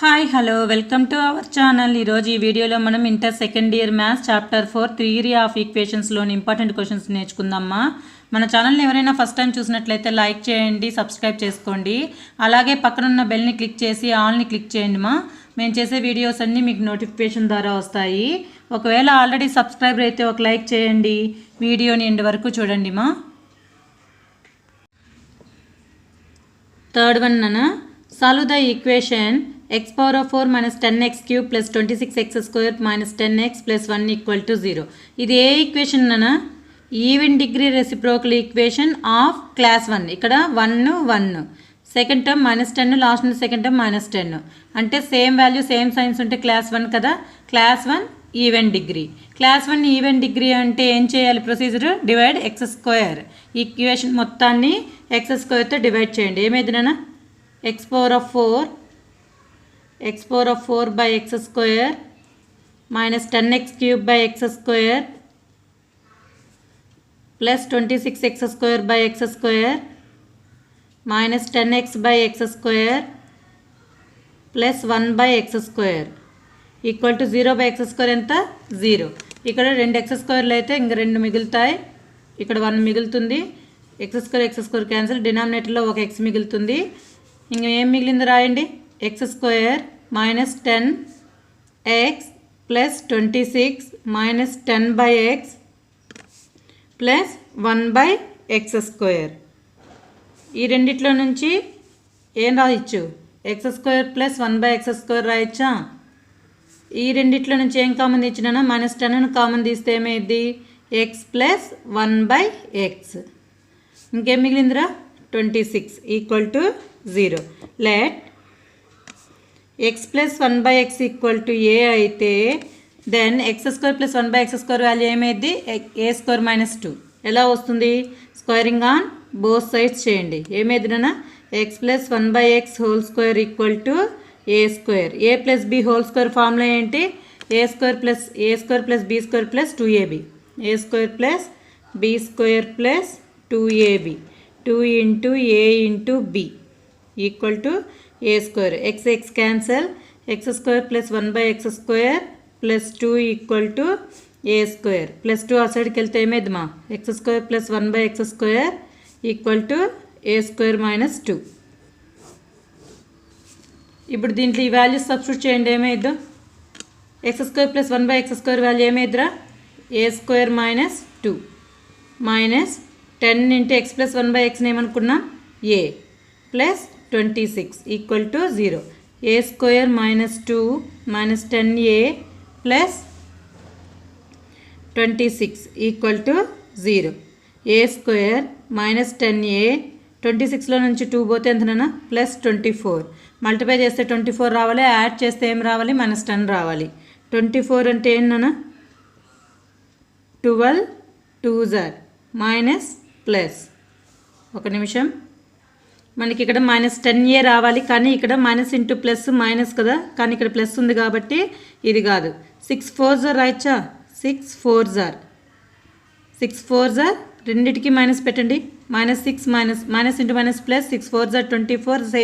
Hi hello welcome to our channel. ఈరోజు ఈ వీడియోలో మనం inter second year maths chapter four theory of ఈక్వేషన్స్లోని important questions నేర్చుకుందామా? మన ఛానల్ని ఎవరైనా ఫస్ట్ టైం చూసినట్లయితే లైక్ చేయండి సబ్స్క్రైబ్ చేసుకోండి. అలాగే పక్కనున్న బెల్ని క్లిక్ చేసి ఆల్ని క్లిక్ చేయండి మా. మేము చేసే వీడియోస్ అన్నీ మీకు నోటిఫికేషన్ ద్వారా వస్తాయి. ఒకవేళ ఆల్రెడీ సబ్స్క్రైబర్ అయితే ఒక లైక్ చేయండి. వీడియోని ఎండ్ వరకు చూడండి మా. థర్డ్ వన్ అన్న solve the equation x power of four minus ten x cube plus twenty six x square minus ten x plus one equal to zero ఇది ఏ ఈక్వేషన్ అన్న even degree reciprocal equation of class one ఇక్కడ one one second term minus ten last second term minus ten అంటే same value same signs ఉంటే class one కదా? Class one even degree class one even degree అంటే ఏం చేయాలి? Procedure divide x square equation మొత్తాన్ని x స్క్వేర్తో divide చేయండి. ఏమైందినా x power of four x four of four by x square minus ten x cube by x square plus twenty six x square by x square minus ten x by x square plus one by x square equal to zero by x square ఎంత? Zero. ఇక్కడ రెండు x స్క్వేర్లు అయితే ఇంక రెండు మిగులుతాయి. ఇక్కడ one మిగులుతుంది. X square x square cancel. డినామినేటర్లో ఒక ఎక్స్ మిగులుతుంది. ఇంక ఏం మిగిలింది రాయండి? X square minus ten x plus twenty six minus ten by x plus one by x square. ఈ రెండిట్లో నుంచి ఏం రాయొచ్చు? X square plus one by x square రాయొచ్చా? ఈ రెండిట్లో నుంచి ఏం కామన్ తీచ్చినా మైనస్ టెన్ను కామన్ తీస్తే ఏమైంది x plus one by x. ఇంకేం మిగిలిందిరా? Twenty six equal to zero. Let x plus one by x equal to a అయితే then x square plus one by x square value ఏమైంది a square minus two ఎలా వస్తుంది? Squaring on both sides చేయండి. ఏమైందినా x plus one by x whole square equal to a square a plus b whole square formula ఏంటి? A square plus a square plus b square plus two a b a square plus b square plus two a b two into a into b equal to a square x x cancel x square plus one by x square plus two equal to a square plus two ఆ సైడ్కి వెళ్తే ఏమైంది x square plus one by x square equal to a square minus two ఇప్పుడు దీంట్లో ఈ values substitute చేయండి. ఏమైద్దు x square plus one by x square value ఏమైద్దిరా a square minus two minus ten into x plus one by ఎక్స్ని ఏమనుకున్నాం? A plus twenty six equal to zero a square minus two minus ten a plus twenty six equal to zero a square minus ten a twenty సిక్స్లో నుంచి two పోతే ఎంతనైనా plus twenty four multiply చేస్తే twenty four రావాలి add చేస్తే ఏం రావాలి? Minus ten రావాలి. ట్వంటీ ఫోర్ అంటే ఏంటన్నా ట్వెల్వ్ టూ జార్ మైనస్ ప్లస్ ఒక నిమిషం. మనకి ఇక్కడ మైనస్ టెన్ ఏ రావాలి కానీ ఇక్కడ మైనస్ ఇంటూ ప్లస్ మైనస్ కదా? కానీ ఇక్కడ ప్లస్ ఉంది కాబట్టి ఇది కాదు. సిక్స్ ఫోర్ జార్ రాయచ్చా సిక్స్ ఫోర్ జార్ సిక్స్ ఫోర్ జార్ రెండింటికి మైనస్ పెట్టండి. Minus six minus minus into minus plus six four jar twenty four say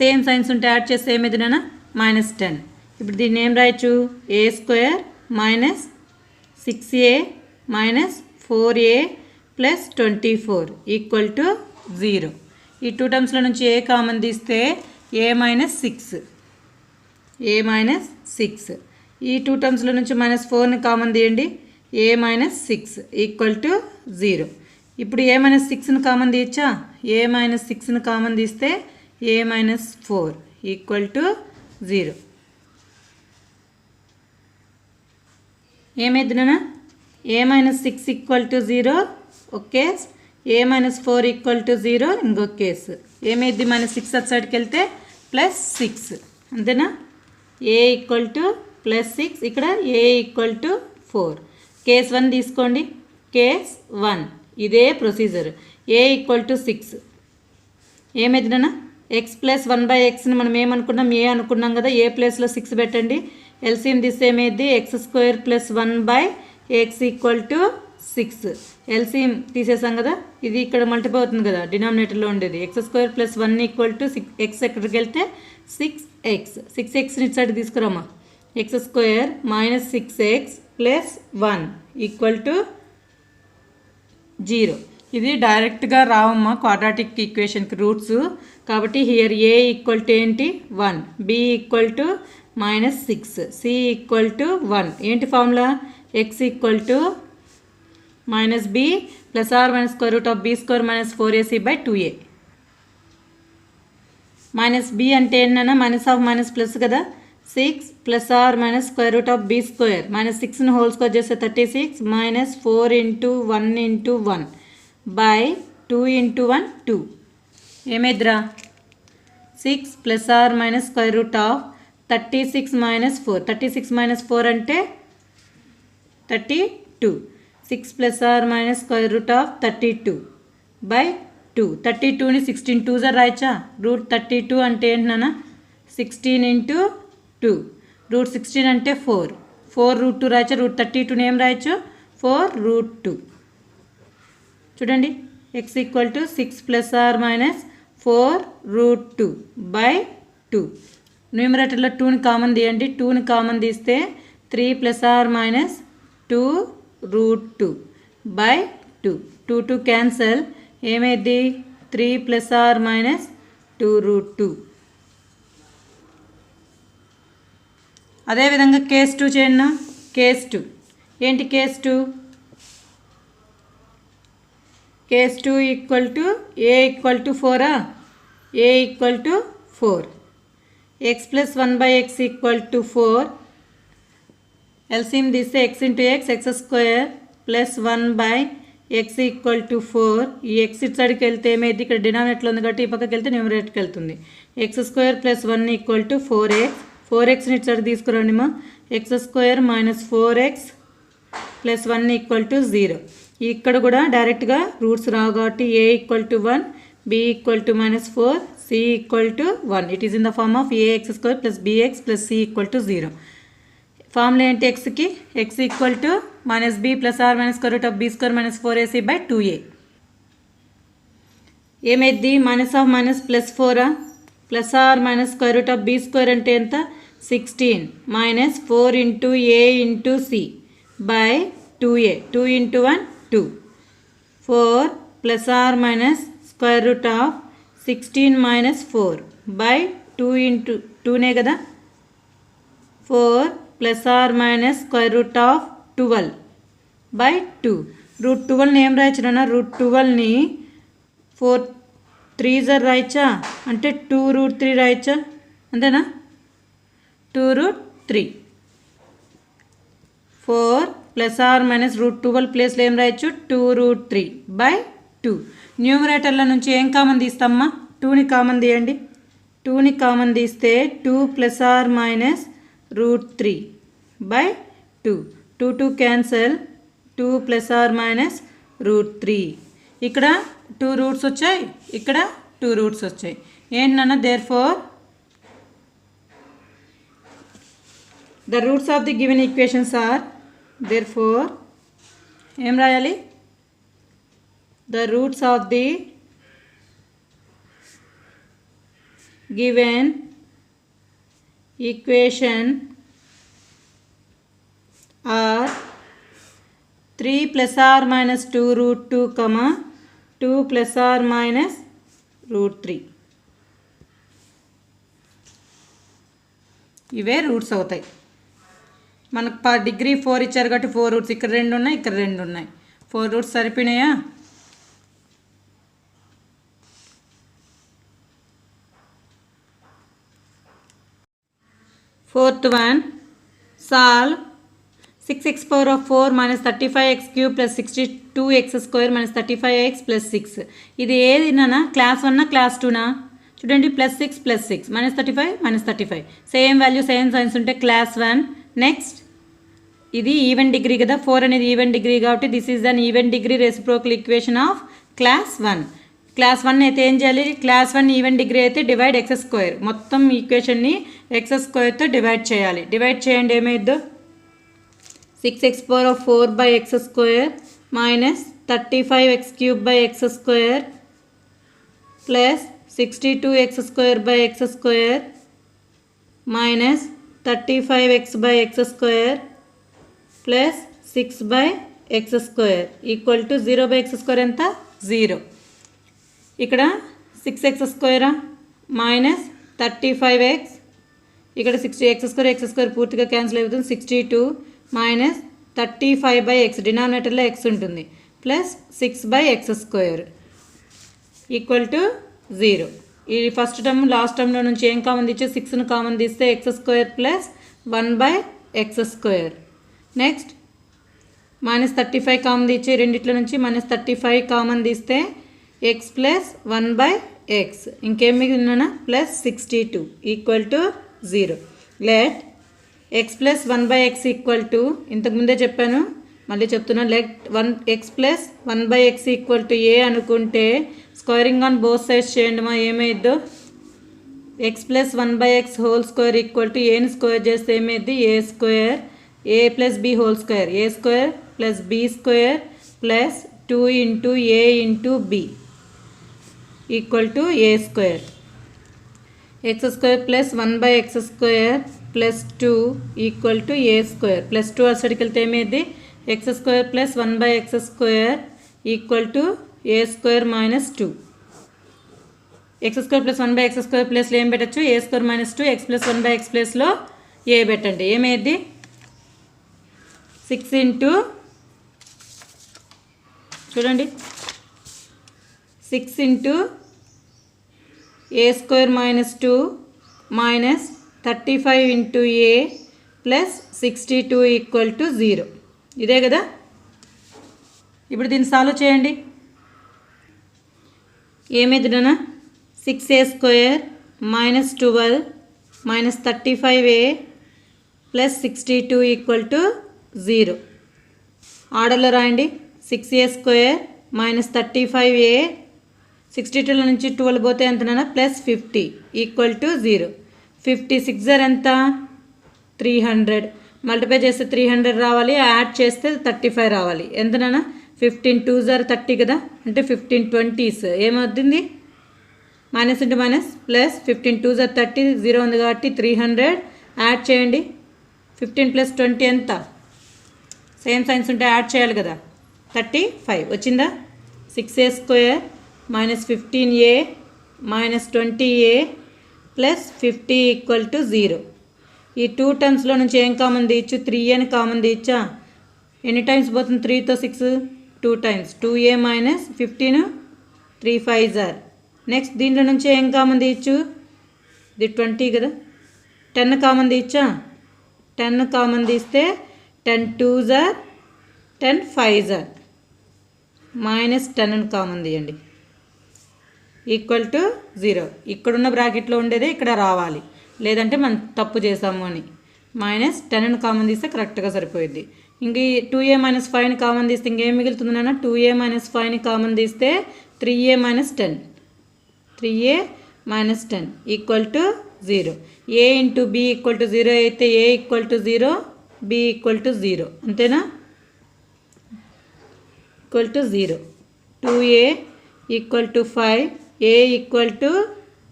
same signs ఉంటే యాడ్ చేస్తే ఏమైంది నాన్న మైనస్ టెన్ ఇప్పుడు దీన్ని ఏం రాయొచ్చు? A square minus six a minus four a plus twenty four equal to zero ఈ two టర్మ్స్లో నుంచి ఏ కామన్ తీస్తే a minus six a minus six ఈ టూ టర్మ్స్లో నుంచి మైనస్ ఫోర్ని కామన్ తీయండి. A minus six equal to zero ఇప్పుడు ఏ మైనస్ సిక్స్ని కామన్ తీయచ్చా? ఏ మైనస్ సిక్స్ని కామన్ తీస్తే a minus four equal to zero ఏమైందినా a minus six equal to zero okay. A minus four equal to zero ఇంకొక case ఏమైంది minus six అటు సైడ్కి వెళ్తే ప్లస్ సిక్స్ అంతేనా a equal to plus six ఇక్కడ a equal to four case one తీసుకోండి case one ఇదే procedure a equal to six ఏమైందినా x plus one by ఎక్స్ని మనం ఏమనుకున్నాం ఏ అనుకున్నాం కదా ఏ ప్లేస్లో సిక్స్ పెట్టండి ఎల్సిఎం తీస్తే ఏమైంది x square plus one by x equal to six LCM తీసేసాం కదా? ఇది ఇక్కడ మల్టిపై అవుతుంది కదా డినామినేటర్లో ఉండేది. X square plus one equal to six x ఎక్కడికి వెళ్తే సిక్స్ ఎక్స్ సిక్స్ ఎక్స్ని ఇటు side తీసుకురామా? X square minus six x plus one equal to zero ఇది డైరెక్ట్గా రావమ్మా క్వాడ్రాటిక్ ఈక్వేషన్కి రూట్స్ కాబట్టి హియర్ ఏ ఈక్వల్ టు ఏంటి? One b equal to minus six c equal to one ఏంటి formula x equal to minus b plus or minus square root of b square minus four a c by two a minus b అంటే ఏంటన్నా minus of minus plus కదా? Six plus or minus square root of b square minus సిక్స్ని whole square చేస్తే thirty six minus four into one into one by two into one two ఏమైద్రా? Six plus or minus square root of thirty six minus four thirty six minus four అంటే thirty two six plus or minus square root of thirty two by two. Thirty టూని sixteen two sir రాయచ్చా? Root thirty two అంటే ఏంటన్నా sixteen into two. Root sixteen అంటే four. Four root two రాయచ్చా? Root thirty టూని ఏం రాయొచ్చు? Four root two. చూడండి. X equal to six plus or minus four root two by two. న్యూమరేటర్లో టూని కామన్ తీయండి. టూని కామన్ తీస్తే three plus or minus two root two by two. Two two cancel. ఏమైంది? Three plus or minus two root two. అదేవిధంగా case two చేయండి case two. ఏంటి case two? Case two equal to a equal to ఫోరా? A equal to four. X plus one by x equal to four. LCM తీస్తే x into x x square plus one by x equal to four ఈ x ఇటు సైడ్కి వెళ్తే ఏమైంది? ఇక్కడ డినామినేట్లో ఉంది కాబట్టి ఈ పక్కకి వెళ్తే న్యూమరేటర్కి వెళ్తుంది. X square plus one equal to four x four ఎక్స్ని ఇటు సైడ్ తీసుకురండి మా x square minus four x plus one equal to zero ఇక్కడ కూడా డైరెక్ట్గా రూట్స్ రావు కాబట్టి a equal to one b equal to minus four c equal to one it is in the form of a x square plus b x plus c equal to zero formula ఏంటి ఎక్స్కి x equal to minus b plus or minus square of b square minus four a c by two a ఏమైద్ది? Minus of minus plus ఫోరా plus or minus square root of b square అంటే ఎంత? Sixteen minus four into a into c by two a two into one two four plus or minus square root of sixteen minus four by two into టూనే కదా? Four plus or minus square root of twelve by two root ట్వెల్వ్ని ఏం రాయచ్చునా root ట్వెల్వ్ని four three జర్ రాయచ్చా? అంటే two root three రాయచ్చా? అంతేనా? Two root three four plus or minus root twelve ప్లేస్లో ఏం రాయొచ్చు? Two root three by two న్యూమరేటర్ల నుంచి ఏం కామన్ తీస్తామ్మా? టూని కామన్ తీయండి. టూని కామన్ తీస్తే two plus or minus root three by two two two cancel two plus or minus root three ఇక్కడ టూ రూట్స్ వచ్చాయి. ఇక్కడ టూ రూట్స్ వచ్చాయి. ఏంటన్నా therefore the roots of the given equations are therefore ఏం రాయాలి? The roots of the given equation are three plus or minus two root two comma two plus or minus root three. ఇవే roots అవుతాయి. మనకు per degree four ఇచ్చారు కాబట్టి four roots. ఇక్కడ రెండు ఉన్నాయి ఇక్కడ రెండు ఉన్నాయి. Four roots సరిపోయినాయా? Fourth one solve six x power of four minus thirty five x cube plus sixty two x square minus thirty five x plus six ఇది ఏది నానా? క్లాస్ వన్నా క్లాస్ టూనా చూడండి plus six plus six minus thirty five minus thirty five same value same signs ఉంటే class one next ఇది even degree కదా? Four అనేది ఈవెన్ డిగ్రీ కాబట్టి this is an even degree reciprocal equation of class one class one అయితే ఏం చేయాలి? Class one even degree అయితే divide x square. మొత్తం ఈక్వేషన్ని ఎక్స్ స్క్వేర్తో డివైడ్ చేయాలి. డివైడ్ చేయండి ఏమైద్దో? Six x power of four by x square minus thirty five x cube by x square plus sixty two x square by x square minus thirty five x by x square plus six by x square equal to zero by x square ఎంత? Zero. ఇక్కడ six x స్క్వేరా minus thirty five x ఇక్కడ sixty x square x square పూర్తిగా cancel అవుతుంది sixty two minus thirty five by x డినామినేటర్లో x ఉంటుంది. Plus six by x square equal to zero ఈ first term last టర్మ్లో నుంచి ఏం common తీస్తే సిక్స్ను కామన్ తీస్తే x square plus one by x square next minus thirty five common తీసి రెండిట్ల నుంచి మైనస్ థర్టీ ఫైవ్ కామన్ తీస్తే x plus one by x ఇంకేం మిగిలినా plus sixty two equal to zero let x plus one by x equal to ఇంతకుముందే చెప్పాను మళ్ళీ చెప్తున్నా let one x plus one by x equal to a అనుకుంటే squaring on both sides చేయండి మా ఏమైద్దో x plus one by x whole square equal to ఏని square చేస్తే ఏమైంది a square a plus b whole square a square plus b square plus two into a into b equal to a square. X square plus one by x square plus two equal to a square. Plus two అసడికి వెళ్తే ఏమైంది x square plus one by x square equal to a square minus two. X square plus one by x square ప్లస్లో ఏం పెట్టచ్చు? A square minus two x plus one by x ప్లస్లో a పెట్టండి. ఏమైంది six into చూడండి. Six into a square minus two minus thirty five into a plus sixty two equal to zero. ఇదే కదా? ఇప్పుడు దీన్ని సాల్వ్ చేయండి. ఏమైందినా six a square minus twelve minus thirty five a plus sixty two equal to zero. ఆర్డర్లో రాయండి. Six a square minus thirty five a sixty టూల నుంచి twelve పోతే ఎంతనన్నా? Plus fifty equal to zero. Fifty six జర్ ఎంత? Three hundred. Multiply చేస్తే three hundred రావాలి add చేస్తే thirty five రావాలి. ఎంతనన్నా? Fifteen two జర్ థర్టీ కదా? అంటే ఫిఫ్టీన్ ట్వంటీస్. ఏమవుతుంది? Minus into minus plus fifteen two జర్ thirty zero ఉంది కాబట్టి త్రీ హండ్రెడ్. యాడ్ చేయండి. ఫిఫ్టీన్ ప్లస్ ట్వంటీ ఎంత? సేమ్ సైన్స్ ఉంటే యాడ్ చేయాలి కదా. Thirty five. వచ్చిందా? Six a square minus fifteen a minus twenty a plus fifty equal to zero ఈ two టర్మ్స్లో నుంచి ఏం కామన్ తీయచ్చు? త్రీ అని కామన్ తీయచ్చా? ఎన్ని టైమ్స్ పోతుంది? త్రీతో six two times two a minus fifteen three five jar next దీంట్లో నుంచి ఏం కామన్ తీయచ్చు? ఇది ట్వంటీ కదా. టెన్ కామన్ తీయచ్చా? టెన్ కామన్ తీస్తే ten two jar ten five jar minus ten అని కామన్ తీయండి. Equal to zero. ఇక్కడున్న బ్రాకెట్లో ఉండేదే ఇక్కడ రావాలి. లేదంటే మనం తప్పు చేసాము అని. మైనస్ టెన్ అని కామన్ తీస్తే కరెక్ట్గా సరిపోయింది ఇంక ఈ టూ ఏ మైనస్ ఫైవ్ని కామన్ తీస్తే ఇంకేం మిగులుతుంది నాన్న? టూ ఏ మైనస్ ఫైవ్ని కామన్ తీస్తే three a minus ten. Three a minus ten equal to zero. A into b equal to zero అయితే a equal to zero? B equal to zero. అంతేనా? Equal to zero. Two a equal to five a equal to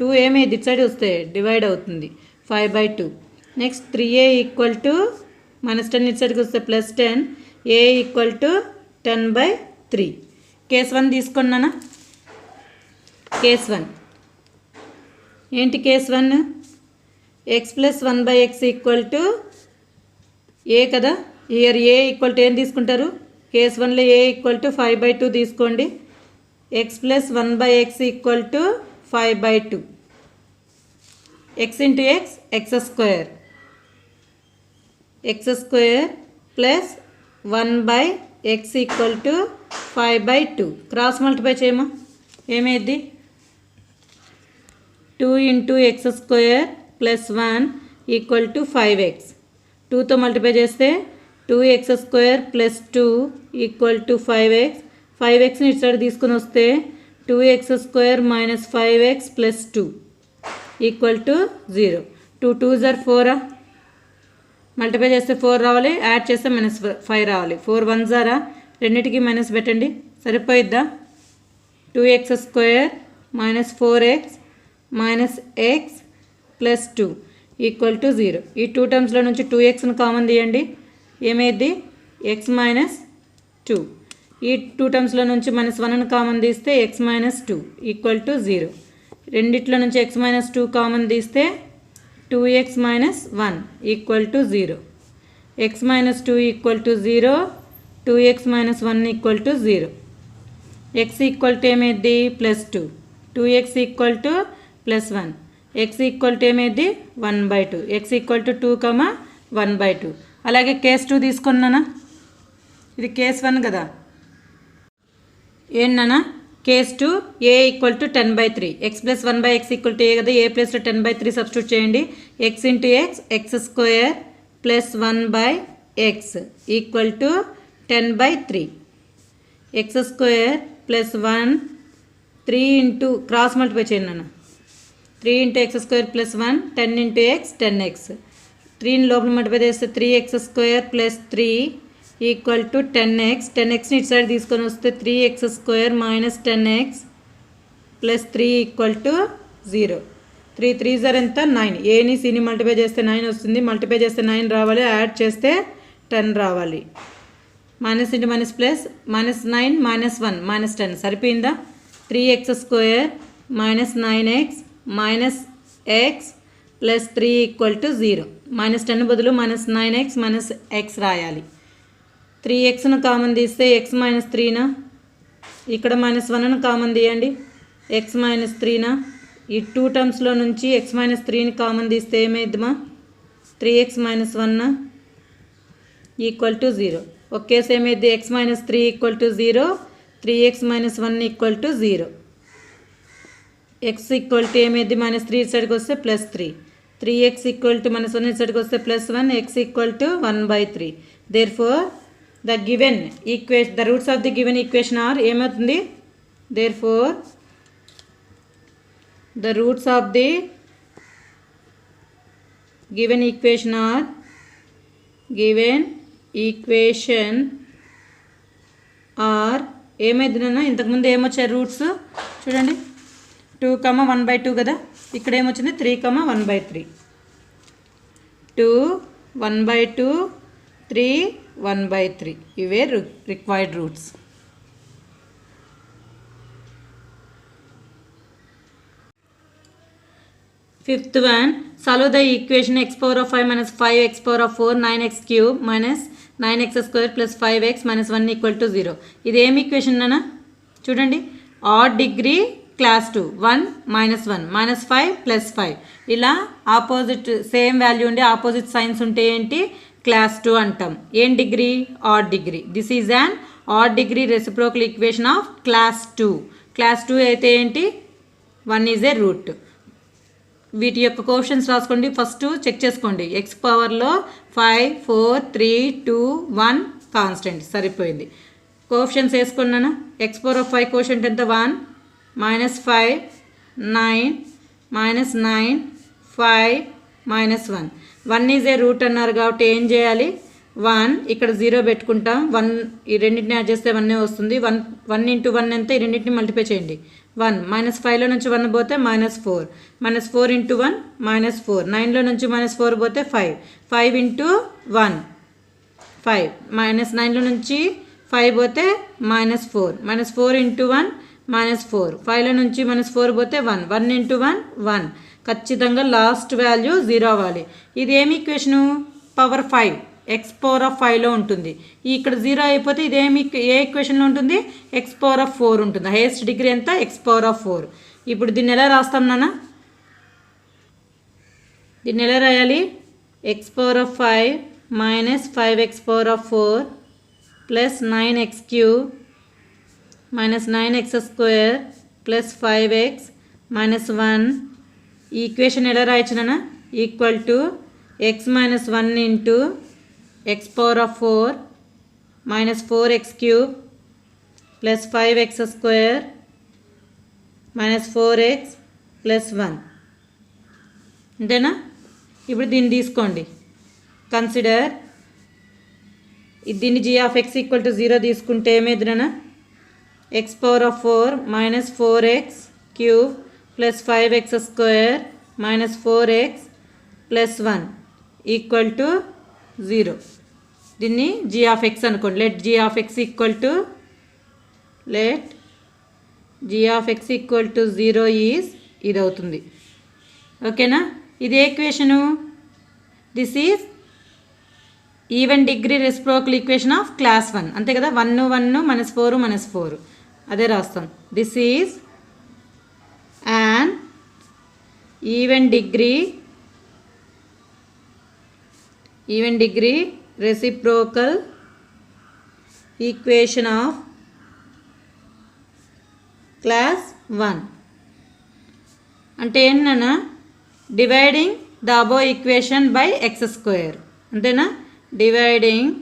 two ఏమేది ఇటు side వస్తే divide అవుతుంది. Five by two next three a equal to minus ten ఇటు సైడ్కి వస్తే plus ten a equal to ten by three case one తీసుకున్నానా case one ఏంటి case one x plus one by x equal to a కదా? Year a equal to ఏం తీసుకుంటారు? Case వన్లో a equal to five by two తీసుకోండి. X plus one by x equal to five by two x into x x square x square plus one by x equal to five by two cross multiply చేయమా? ఏమైద్ది two into x square plus one equal to five x టూతో multiply చేస్తే two x square plus two equal to five x five ఎక్స్ని ఇటు side తీసుకుని వస్తే two x square minus five x plus two equal to zero. Two two జర్ ఫోరా? Multiply చేస్తే four రావాలి add చేస్తే minus five రావాలి. ఫోర్ వన్ జారా? రెండింటికి మైనస్ పెట్టండి. సరిపోయిద్దా? Two x square minus four x minus x plus two equal to zero. ఈ two టర్మ్స్లో నుంచి టూ ఎక్స్ని కామన్ తీయండి. ఏమైంది ఎక్స్ మైనస్ టూ. ఈ టూ టర్మ్స్లో నుంచి మైనస్ వన్ కామన్ తీస్తే x minus two equal to zero రెండిట్లో నుంచి ఎక్స్ మైనస్ టూ కామన్ తీస్తే two x minus one equal to zero x minus two equal to zero two x minus one equal to zero x equal to ఏమైద్ది plus two two x equal to plus one x equal to ఏమైద్ది one by two x equal to two comma one by two అలాగే case two తీసుకున్నానా? ఇది case one కదా. ఏంటన్నా? Case two a equal to ten by three x plus one by x equal to a కదా? A ప్లస్లో ten by three substitute చేయండి. X into x x square plus one by x equal to ten by three x square plus one three into cross multiply చేయండి నాన్న. Three into x square plus one ten into x ten x త్రీని లోపల multiply చేస్తే three x square plus three equal to ten x. Ten ఎక్స్ని ఇటు side తీసుకొని వస్తే three x square minus ten x plus three equal to zero. Three three జర్ ఎంత? Nine. ఏని సిని multiply చేస్తే నైన్ వస్తుంది. మల్టిప్లై చేస్తే నైన్ రావాలి. యాడ్ చేస్తే టెన్ రావాలి. Minus into minus plus minus nine minus one minus ten. సరిపోయిందా? Three x square minus nine x minus x plus three equal to zero. Minus ten బదులు minus nine x minus x రాయాలి. Three ఎక్స్ను common తీస్తే X minus త్రీనా ఇక్కడ minus వన్ను common తీయండి. X minus త్రీనా ఈ టూ టర్మ్స్లో నుంచి ఎక్స్ మైనస్ త్రీని కామన్ తీస్తే ఏమైద్దిమా? Three x minus one equal to zero. Okay same అయితే x minus three equal to zero three x minus one equal to zero. X equal to ఏమైంది minus three సైడ్కి వస్తే plus three. Three x equal to minus one సైడ్కి వస్తే plus one x equal to one by three. Therefore the given equation the roots of the given equation are ఏమవుతుంది? Therefore the roots of the given equation are given equation are ఏమైందినన్నా ఇంతకుముందు ఏమొచ్చాయి roots చూడండి. Two comma one by two కదా? ఇక్కడ ఏమొచ్చింది? Three comma one by three two one by two three one by three. ఇవే required roots Fifth one, solve the equation x power of 5 minus 5x power of 4 9x cube minus 9x square plus 5x minus 1 equal to 0. ఇది ఏం equation అన్న చూడండి. Odd degree class two one minus one minus five plus five ఇలా opposite same value ఉండి opposite signs ఉంటే ఏంటి? Class two అంటాం. ఏం degree? Odd degree. This is an odd degree reciprocal equation of class two class two అయితే ఏంటి? One is a root వీటి యొక్క క్వశ్చన్స్ రాసుకోండి. ఫస్ట్ చెక్ చేసుకోండి. ఎక్స్ పవర్లో five four three two one constant సరిపోయింది. క్వశ్చన్స్ వేసుకున్నాను? X power of five question ఎంత? One minus five nine minus nine five minus one one is a root అన్నారు కాబట్టి ఏం చేయాలి? వన్ ఇక్కడ జీరో పెట్టుకుంటాం. వన్ ఈ రెండింటిని యాడ్ చేస్తే వన్నే వస్తుంది. వన్ వన్ ఇంటూ వన్ ఎంత? ఈ రెండింటిని మల్టిప్లై చేయండి. వన్ మైనస్ ఫైవ్లో నుంచి వన్ పోతే minus four. Minus four into one minus four. నైన్లో నుంచి మైనస్ ఫోర్ పోతే five. Five into one five. Minus నైన్లో నుంచి ఫైవ్ పోతే minus four. Minus four into one minus four. ఫైవ్లో నుంచి మైనస్ ఫోర్ పోతే one. One into one one. ఖచ్చితంగా లాస్ట్ వాల్యూ జీరో అవ్వాలి. ఇది ఏమి equation power five x power of ఫైవ్లో ఉంటుంది. ఇక్కడ జీరో అయిపోతే ఇది ఏమి ఏ ఈక్వేషన్లో ఉంటుంది? ఎక్స్ పవర్ ఆఫ్ ఫోర్ ఉంటుంది. హైయెస్ట్ డిగ్రీ ఎంత? ఎక్స్ పవర్ ఆఫ్ ఫోర్ ఇప్పుడు దీన్ని ఎలా రాస్తాం నాన్న? దీన్ని ఎలా రాయాలి? X power of five minus five x power of four plus nine x cube minus nine x square plus five x minus one ఈ ఈక్వేషన్ ఎలా రాయొచ్చునా equal to x minus one into x power of four minus four x cube plus five x square minus four x plus one. అంతేనా? ఇప్పుడు దీన్ని తీసుకోండి. Consider. దీన్ని g of x equal to zero తీసుకుంటే ఏమైందినా x power of four minus four x cube plus five x square minus four x plus one equal to zero దీన్ని g of x అనుకోండి. Let g of x equal to let g of x equal to zero is ఇది అవుతుంది ఓకేనా ఇది equation this is even degree reciprocal equation of class one అంతే కదా? One one minus four minus four అదే రాస్తాం. This is even degree even degree reciprocal equation of class one అంటే ఏంటన్నా dividing the above equation by x square అంతేనా? Dividing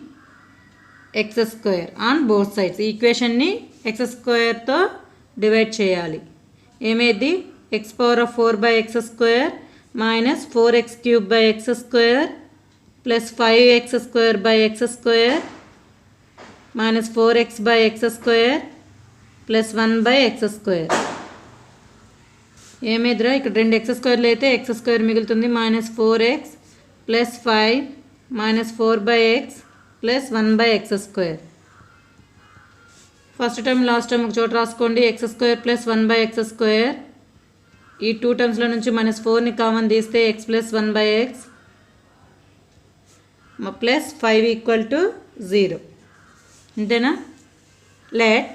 x square on both sides ఈక్వేషన్ని x స్క్వేర్తో divide చేయాలి. ఏమేది x power of four by x square minus four x cube by x square plus five x square by x square minus four x by x square plus one by x square. ఏమేదిరా ఇక్కడ రెండు x స్క్వేర్లు అయితే x square మిగులుతుంది. Minus four x plus five minus four by x plus one by x square. First time last time ఒక చోట రాసుకోండి. X square plus one by x square ఈ two టర్మ్స్లో నుంచి మైనస్ ఫోర్ని కామన్ తీస్తే x plus one by x plus five equal to zero అంతేనా let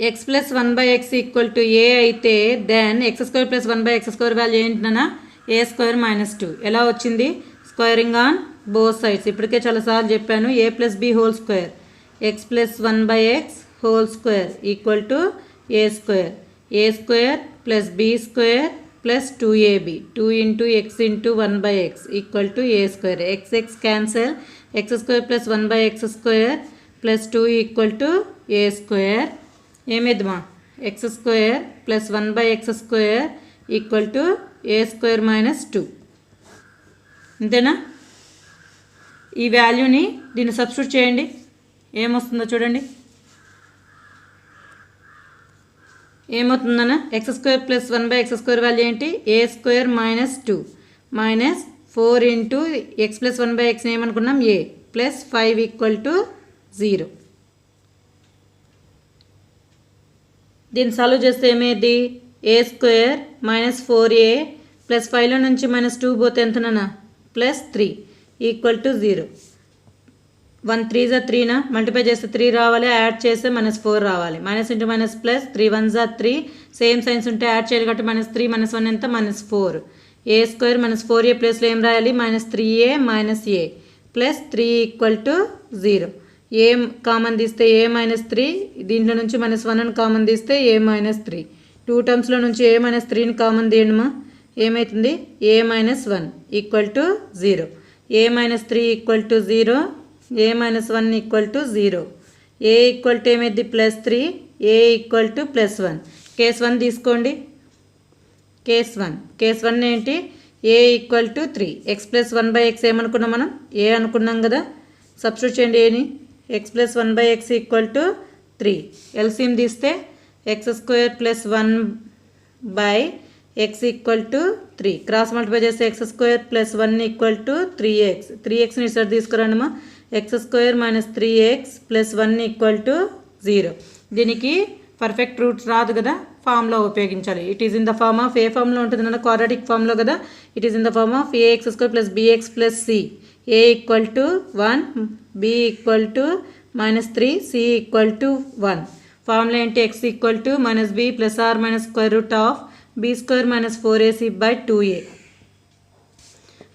x plus one by x equal to a అయితే then x square plus one by x square value ఏంటన్నా a square minus two ఎలా వచ్చింది? Squaring on both sides ఇప్పటికే చాలాసార్లు చెప్పాను. A plus b whole square x plus one by x whole square equal to a square a square plus b square plus two a b two into x into one by x equal to a square x x cancel x square plus one by x square plus two equal to a square ఏమేద్దామా x square plus one by x square equal to a square minus two అంతేనా ఈ వాల్యూని దీన్ని substitute చేయండి. ఏమొస్తుందో చూడండి. ఏమవుతుందన్న? X square plus one by x square value ఏంటి? A square minus two. Minus four into x plus one by x ఏమనుకున్నాం? A plus five equal to zero. దీన్ని సాల్వ్ చేస్తే ఏమేది a square minus four a plus ఫైవ్లో నుంచి minus two పోతే ఎంతనన్నా? Plus three equal to zero. One three జా త్రీనా multiply చేస్తే three రావాలి యాడ్ చేస్తే మైనస్ ఫోర్ రావాలి. Minus into minus plus three one జా త్రీ సేమ్ సైన్స్ ఉంటే యాడ్ చేయాలి కాబట్టి మైనస్ త్రీ మైనస్ వన్ ఎంత? Minus four a square minus four a ప్లేస్లో ఏం రాయాలి? Minus three a minus a plus three equal to zero a common తీస్తే ఏ minus three దీంట్లో నుంచి మైనస్ వన్ అని కామన్ తీస్తే ఏ మైనస్ త్రీ టూ టర్మ్స్లో నుంచి ఏ మైనస్ త్రీని కామన్ తీయడమా ఏమవుతుంది a minus one equal to zero a minus three equal to zero a minus one equal to zero a equal to ఏమైంది? Plus three a equal to plus one case one తీసుకోండి. Case one case one ఏంటి? A equal to three x plus one by x ఏమనుకున్నాం మనం? ఏ అనుకున్నాం కదా. Substitute చేయండి ఏని X plus one by X equal to three LCM తీస్తే? X square plus one by x equal to three cross multiply చేస్తే x square plus one equal to three x three ఎక్స్ని ఇసారి తీసుకురండిమా x square minus three x plus one equal to zero. దీనికి perfect roots రాదు కదా ఫామ్లో ఉపయోగించాలి. It is in the form of a ఫామ్లో ఉంటుంది అన్న క్వాడ్రాటిక్ ఫామ్లో కదా. It is in the form of A X square plus BX plus C A equal to one B equal to minus three c equal to one formula ఏంటి? X equal to minus b plus or minus square root of b square minus four a c by two a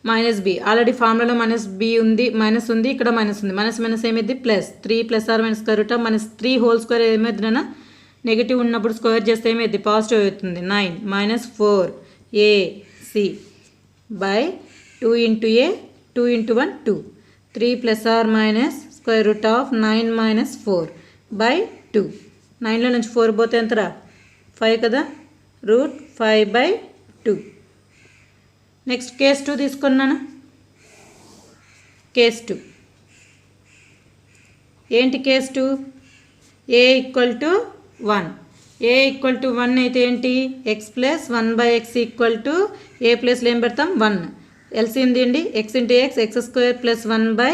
minus b. Already ఫార్ములాలో minus B ఉంది minus ఉంది ఇక్కడ minus ఉంది. Minus minus ఏమైంది? Plus three plus or minus square root minus three whole square ఏమైంది negative ఉన్నప్పుడు square చేస్తే ఏమైంది? Positive అవుతుంది. Nine minus four A C by two into a two into one two. Three plus or minus square root of nine minus four by two. నైన్లో నుంచి four పోతే ఎంతరా? Five కదా? Root five by two. Next case two తీసుకున్నాను? Case two. ఏంటి case two? A equal to one a equal to one అయితే ఏంటి? X plus one by x equal to a ప్లస్లో ఏం పెడతాం? వన్ ఎల్సింది అండి? X into x x square plus one by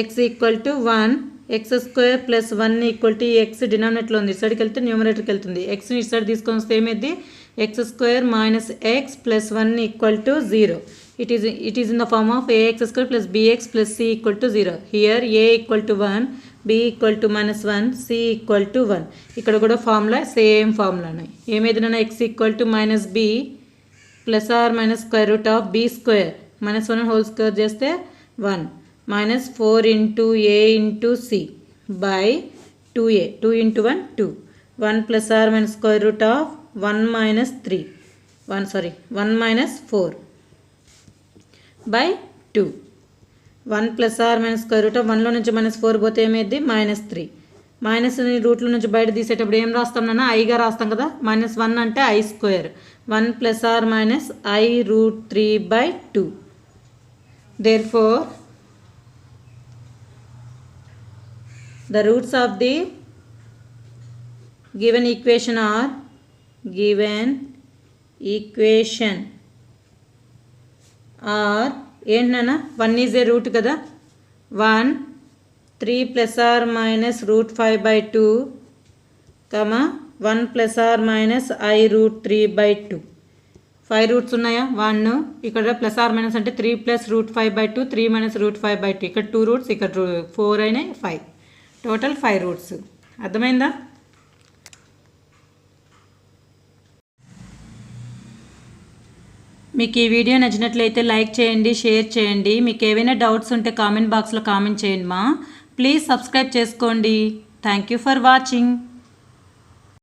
x equal to one x square plus one equal to x డినామినేట్లో ఉంది. ఇటు సైడ్కి వెళ్తే న్యూమరేటర్కి వెళ్తుంది. ఎక్స్ని ఇటు సైడ్ తీసుకొని వస్తే ఏమైంది x square minus x plus one equal to zero it is it is in the form of a x square plus b x plus c equal to zero here a equal to one b equal to minus one c equal to one ఇక్కడ కూడా formula same ఫార్ములానే ఏమైందన్నా x equal to minus b plus or minus square root of b square minus one whole square చేస్తే one minus four into a into c by two a two into one two one plus or minus square root of one minus three. One sorry one minus four by two. One plus or minus square root of వన్లో నుంచి minus four పోతే ఏమైంది minus three. Minus రూట్లో నుంచి బయట తీసేటప్పుడు ఏం రాస్తాం నాన్న? ఐగా రాస్తాం కదా? మైనస్ వన్ అంటే i square. One plus or minus i root three by two. Therefore the roots of the given equation are given equation. Or ఏంటన్నా? వన్ ఈజ్ ఏ రూట్ కదా? One three plus or minus root five by two comma one plus or minus i root three by two five roots ఉన్నాయా? One ఇక్కడ plus or minus అంటే three plus root five by two three minus root five by two ఇక్కడ two roots ఇక్కడ four అయినాయి five total five roots అర్థమైందా? మీకు ఈ video నచ్చినట్లయితే లైక్ చేయండి షేర్ చేయండి. మీకు ఏవైనా డౌట్స్ ఉంటే కామెంట్ బాక్స్లో కామెంట్ చేయండి మా. ప్లీజ్ సబ్స్క్రైబ్ చేసుకోండి. Thank you for watching.